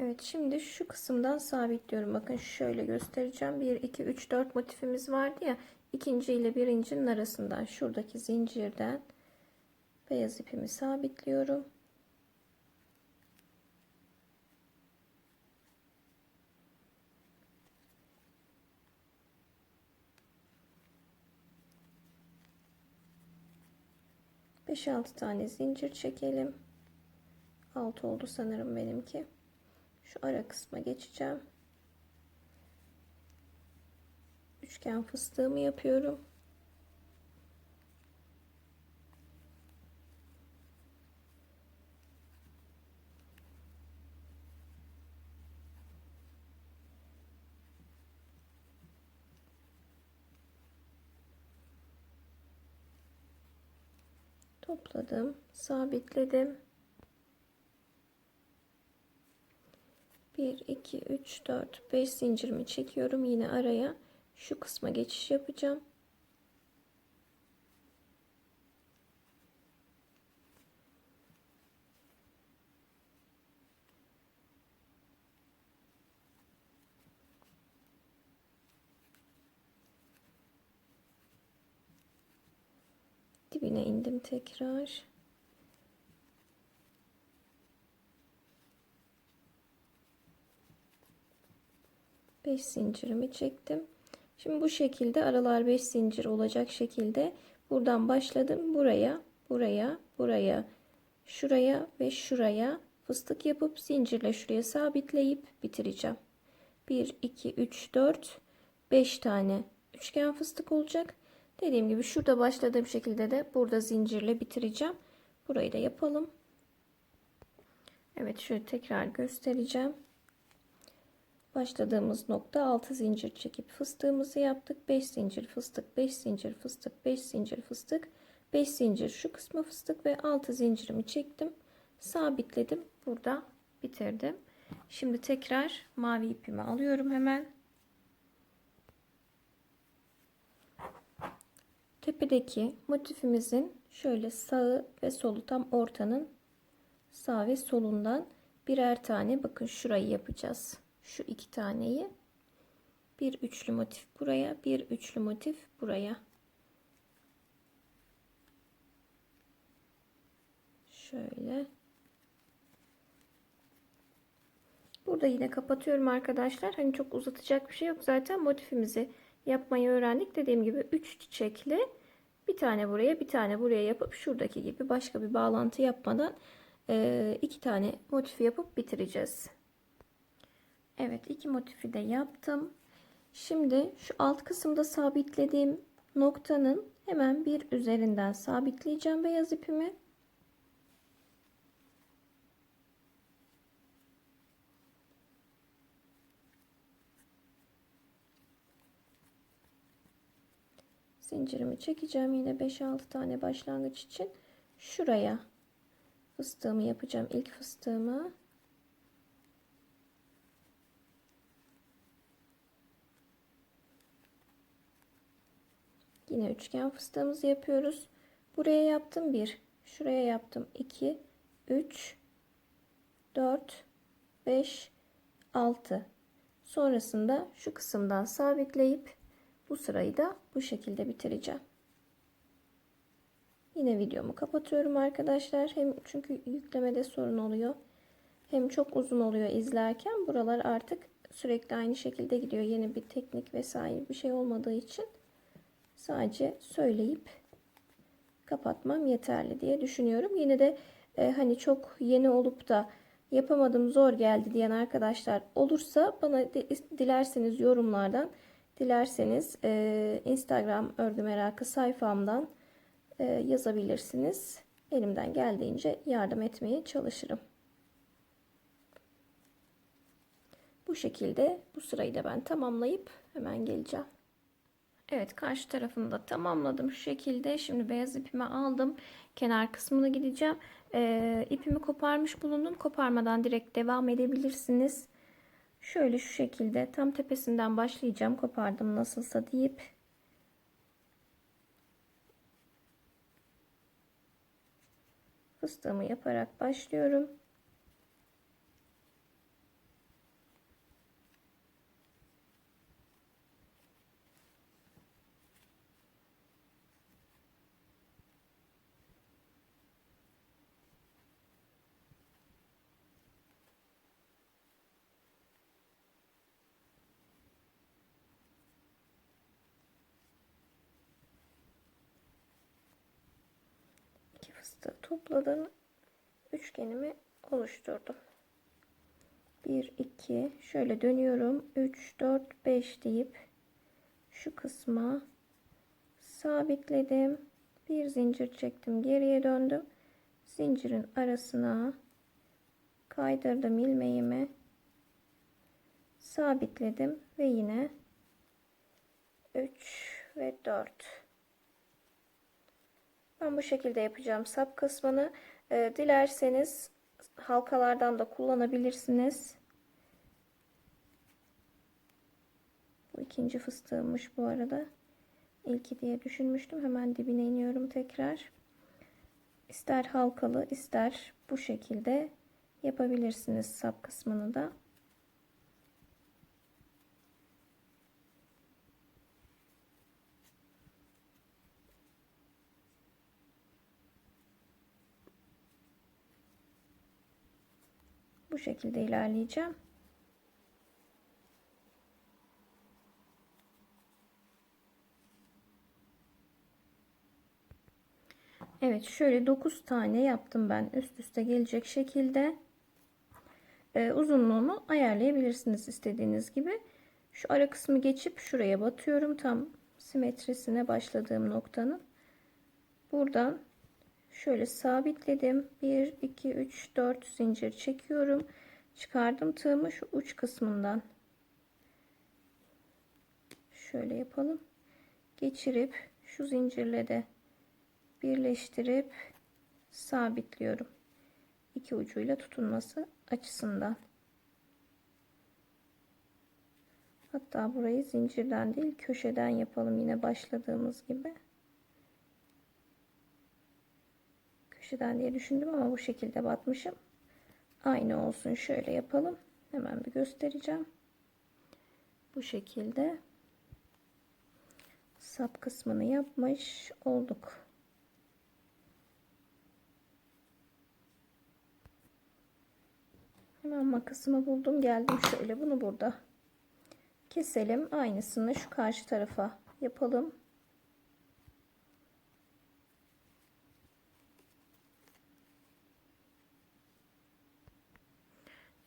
Evet şimdi şu kısımdan sabitliyorum. Bakın şöyle göstereceğim. 1, 2, 3, 4 motifimiz vardı ya. ikinci ile birincinin arasından şuradaki zincirden beyaz ipimi sabitliyorum. Beş altı tane zincir çekelim. 6 oldu sanırım benimki. Şu ara kısma geçeceğim. Üçgen fıstığımı yapıyorum. Topladım, sabitledim. 1 2 3 4 5 zincirimi çekiyorum. Yine araya şu kısma geçiş yapacağım. Dibine indim tekrar 5 zincirimi çektim. Şimdi bu şekilde aralar 5 zincir olacak şekilde buradan başladım. Buraya, buraya, buraya, şuraya ve şuraya fıstık yapıp zincirle şuraya sabitleyip bitireceğim. 1, 2, 3, 4, 5 tane üçgen fıstık olacak. Dediğim gibi şurada başladığım şekilde de burada zincirle bitireceğim. Burayı da yapalım. Evet şöyle tekrar göstereceğim. Başladığımız nokta 6 zincir çekip fıstığımızı yaptık. 5 zincir fıstık, 5 zincir fıstık, 5 zincir fıstık, 5 zincir şu kısmı fıstık ve 6 zincirimi çektim. Sabitledim. Burada bitirdim. Şimdi tekrar mavi ipimi alıyorum hemen. Tepedeki motifimizin şöyle sağı ve solu tam ortanın sağ ve solundan birer tane bakın şurayı yapacağız şu iki taneyi bir üçlü motif buraya bir üçlü motif buraya. Şöyle. Burada yine kapatıyorum arkadaşlar. Hani çok uzatacak bir şey yok. Zaten motifimizi yapmayı öğrendik. Dediğim gibi 3 çiçekli. Bir tane buraya bir tane buraya yapıp şuradaki gibi başka bir bağlantı yapmadan iki tane motifi yapıp bitireceğiz. Evet iki motifi de yaptım. Şimdi şu alt kısımda sabitlediğim noktanın hemen bir üzerinden sabitleyeceğim beyaz ipimi. Zincirimi çekeceğim yine 5-6 tane başlangıç için şuraya fıstığımı yapacağım ilk fıstığımı Yine üçgen fıstığımızı yapıyoruz. Buraya yaptım 1. Şuraya yaptım 2, 3, 4, 5, 6. Sonrasında şu kısımdan sabitleyip bu sırayı da bu şekilde bitireceğim. Yine videomu kapatıyorum arkadaşlar. Hem çünkü yüklemede sorun oluyor. Hem çok uzun oluyor izlerken. Buralar artık sürekli aynı şekilde gidiyor. Yeni bir teknik vesaire bir şey olmadığı için. Sadece söyleyip kapatmam yeterli diye düşünüyorum. Yine de e, hani çok yeni olup da yapamadım zor geldi diyen arkadaşlar olursa bana dilerseniz yorumlardan dilerseniz e, Instagram örgü merakı sayfamdan e, yazabilirsiniz. Elimden geldiğince yardım etmeye çalışırım. Bu şekilde bu sırayı da ben tamamlayıp hemen geleceğim. Evet karşı tarafını da tamamladım şu şekilde. Şimdi beyaz ipimi aldım. Kenar kısmına gideceğim. Ee, ipimi koparmış bulundum. Koparmadan direkt devam edebilirsiniz. Şöyle şu şekilde tam tepesinden başlayacağım. Kopardım nasılsa deyip. Fıstığımı yaparak başlıyorum. fıstığı topladım. Üçgenimi oluşturdum. 1 2 şöyle dönüyorum. 3 4 5 deyip şu kısma sabitledim. Bir zincir çektim. Geriye döndüm. Zincirin arasına kaydırdım ilmeğimi. Sabitledim ve yine 3 ve 4 ben bu şekilde yapacağım sap kısmını. Ee, dilerseniz halkalardan da kullanabilirsiniz. Bu ikinci fıstığımmış bu arada. İlki diye düşünmüştüm. Hemen dibine iniyorum tekrar. İster halkalı ister bu şekilde yapabilirsiniz sap kısmını da. Bu şekilde ilerleyeceğim. Evet şöyle 9 tane yaptım ben üst üste gelecek şekilde. Ee, uzunluğunu ayarlayabilirsiniz istediğiniz gibi. Şu ara kısmı geçip şuraya batıyorum. Tam simetrisine başladığım noktanın. Buradan şöyle sabitledim. 1, 2, 3, 4 zincir çekiyorum. Çıkardım tığımı şu uç kısmından. Şöyle yapalım. Geçirip şu zincirle de birleştirip sabitliyorum. İki ucuyla tutunması açısından. Hatta burayı zincirden değil köşeden yapalım yine başladığımız gibi. Köşeden diye düşündüm ama bu şekilde batmışım. Aynı olsun şöyle yapalım. Hemen bir göstereceğim. Bu şekilde sap kısmını yapmış olduk. Hemen makasımı buldum. Geldim şöyle bunu burada keselim. Aynısını şu karşı tarafa yapalım.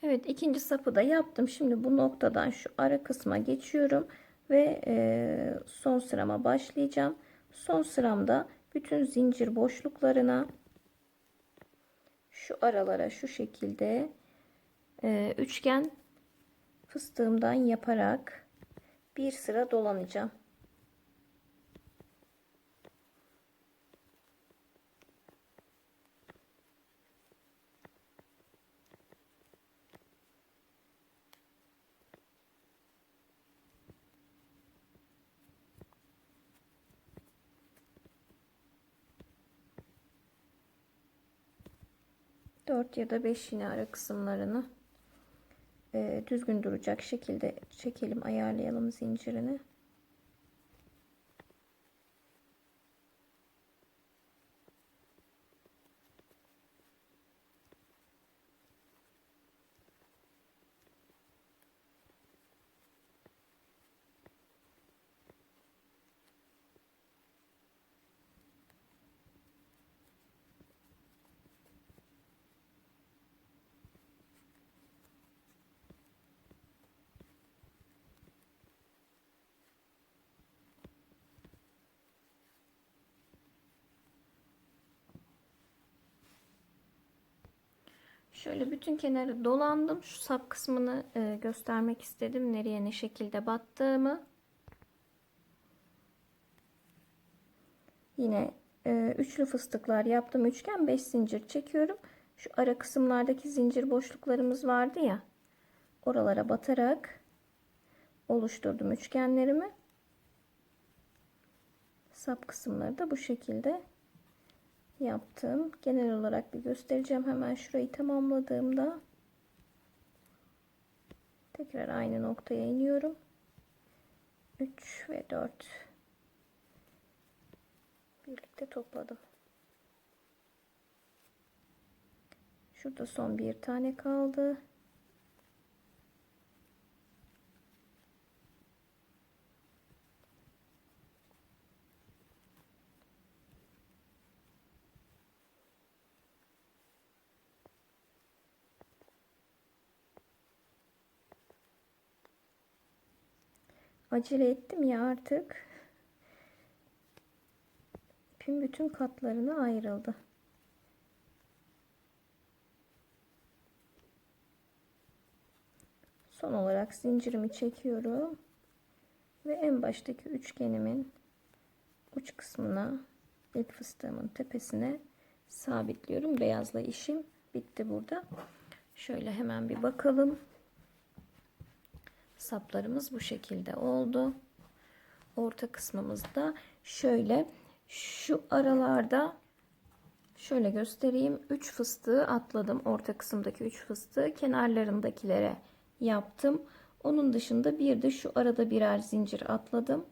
Evet ikinci sapı da yaptım. Şimdi bu noktadan şu ara kısma geçiyorum ve e, son sırama başlayacağım. Son sıramda bütün zincir boşluklarına şu aralara şu şekilde e, üçgen fıstığımdan yaparak bir sıra dolanacağım. Dört ya da beş yine ara kısımlarını e, düzgün duracak şekilde çekelim ayarlayalım zincirini. Şöyle bütün kenarı dolandım. Şu sap kısmını e, göstermek istedim. Nereye ne şekilde battığımı. Yine e, üçlü fıstıklar yaptım. Üçgen 5 zincir çekiyorum. Şu ara kısımlardaki zincir boşluklarımız vardı ya. Oralara batarak oluşturdum üçgenlerimi. Sap kısımları da bu şekilde yaptım. Genel olarak bir göstereceğim. Hemen şurayı tamamladığımda tekrar aynı noktaya iniyorum. 3 ve 4 birlikte topladım. Şurada son bir tane kaldı. Acele ettim ya artık. İpin bütün katlarına ayrıldı. Son olarak zincirimi çekiyorum ve en baştaki üçgenimin uç kısmına ilk fıstığımın tepesine sabitliyorum. Beyazla işim bitti burada. Şöyle hemen bir bakalım. Saplarımız bu şekilde oldu. Orta kısmımızda şöyle şu aralarda şöyle göstereyim. 3 fıstığı atladım. Orta kısımdaki 3 fıstığı kenarlarındakilere yaptım. Onun dışında bir de şu arada birer zincir atladım.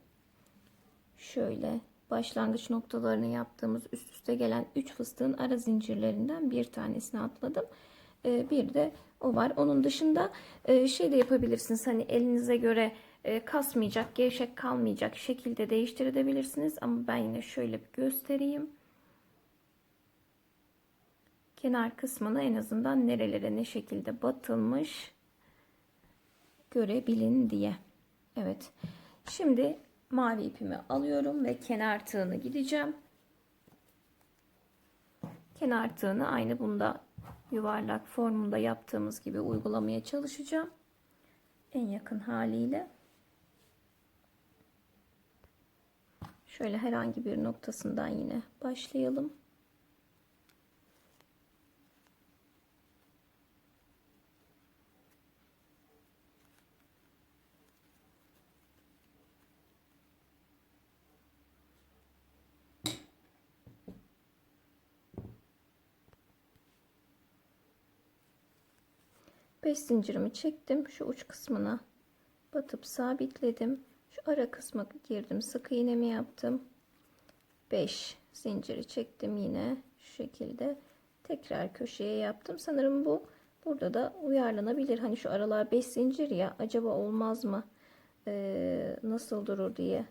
Şöyle başlangıç noktalarını yaptığımız üst üste gelen 3 fıstığın ara zincirlerinden bir tanesini atladım. Ee, bir de o var. Onun dışında e, şey de yapabilirsiniz. Hani elinize göre e, kasmayacak, gevşek kalmayacak şekilde değiştirebilirsiniz. Ama ben yine şöyle bir göstereyim. Kenar kısmını en azından nerelere ne şekilde batılmış görebilin diye. Evet. Şimdi mavi ipimi alıyorum ve kenar tığını gideceğim. Kenar tığını aynı bunda yuvarlak formunda yaptığımız gibi uygulamaya çalışacağım. En yakın haliyle. Şöyle herhangi bir noktasından yine başlayalım. Beş zincirimi çektim. Şu uç kısmına batıp sabitledim. Şu ara kısma girdim. Sık iğnemi yaptım. 5 zinciri çektim yine şu şekilde. Tekrar köşeye yaptım. Sanırım bu burada da uyarlanabilir. Hani şu aralar 5 zincir ya acaba olmaz mı? Ee, nasıl durur diye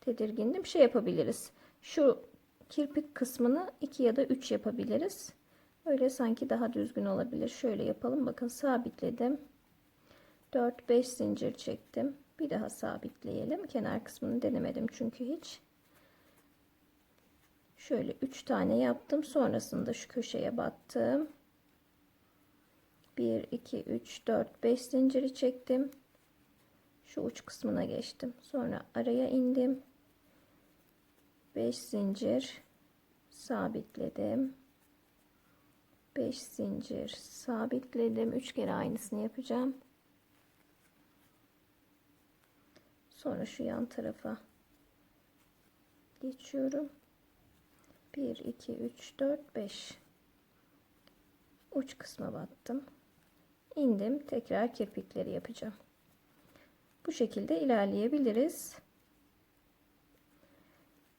tedirgindim. Şey yapabiliriz. Şu kirpik kısmını 2 ya da 3 yapabiliriz. Öyle sanki daha düzgün olabilir. Şöyle yapalım. Bakın sabitledim. 4-5 zincir çektim. Bir daha sabitleyelim. Kenar kısmını denemedim çünkü hiç. Şöyle 3 tane yaptım. Sonrasında şu köşeye battım. 1, 2, 3, 4, 5 zinciri çektim. Şu uç kısmına geçtim. Sonra araya indim. 5 zincir sabitledim. 5 zincir sabitledim. 3 kere aynısını yapacağım. Sonra şu yan tarafa geçiyorum. 1 2 3 4 5 uç kısma battım. indim. Tekrar kirpikleri yapacağım. Bu şekilde ilerleyebiliriz.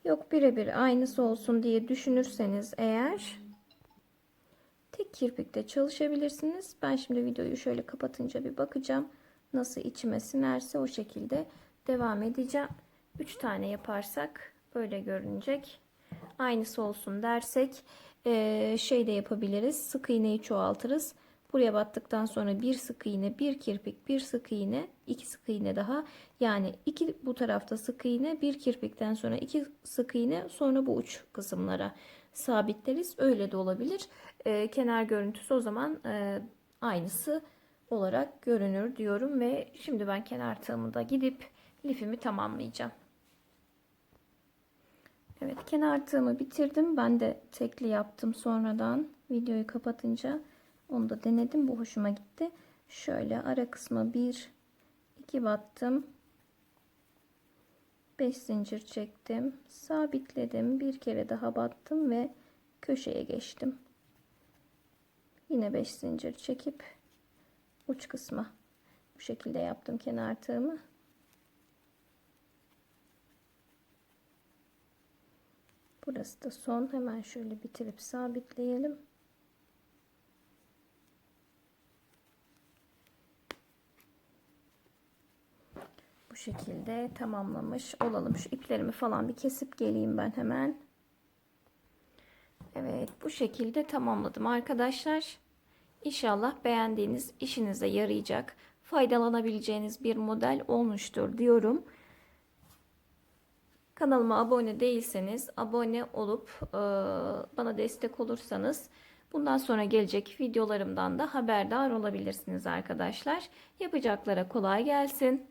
Yok birebir aynısı olsun diye düşünürseniz eğer kirpikte çalışabilirsiniz. Ben şimdi videoyu şöyle kapatınca bir bakacağım. Nasıl içime sinerse o şekilde devam edeceğim. 3 tane yaparsak böyle görünecek. Aynısı olsun dersek şey de yapabiliriz. Sık iğneyi çoğaltırız. Buraya battıktan sonra bir sık iğne, bir kirpik, bir sık iğne, iki sık iğne daha. Yani iki bu tarafta sık iğne, bir kirpikten sonra iki sık iğne, sonra bu uç kısımlara sabitleriz. Öyle de olabilir. E, kenar görüntüsü o zaman e, aynısı olarak görünür diyorum ve şimdi ben kenar tığımı da gidip lifimi tamamlayacağım. Evet kenar tığımı bitirdim. Ben de tekli yaptım sonradan videoyu kapatınca onu da denedim. Bu hoşuma gitti. Şöyle ara kısma 1 2 battım. 5 zincir çektim. Sabitledim. Bir kere daha battım ve köşeye geçtim. Yine 5 zincir çekip uç kısma bu şekilde yaptım kenar tığımı. Burası da son. Hemen şöyle bitirip sabitleyelim. Şekilde tamamlamış olalım. Şu iplerimi falan bir kesip geleyim ben hemen. Evet bu şekilde tamamladım arkadaşlar. İnşallah beğendiğiniz işinize yarayacak faydalanabileceğiniz bir model olmuştur diyorum. Kanalıma abone değilseniz abone olup e, bana destek olursanız bundan sonra gelecek videolarımdan da haberdar olabilirsiniz arkadaşlar. Yapacaklara kolay gelsin.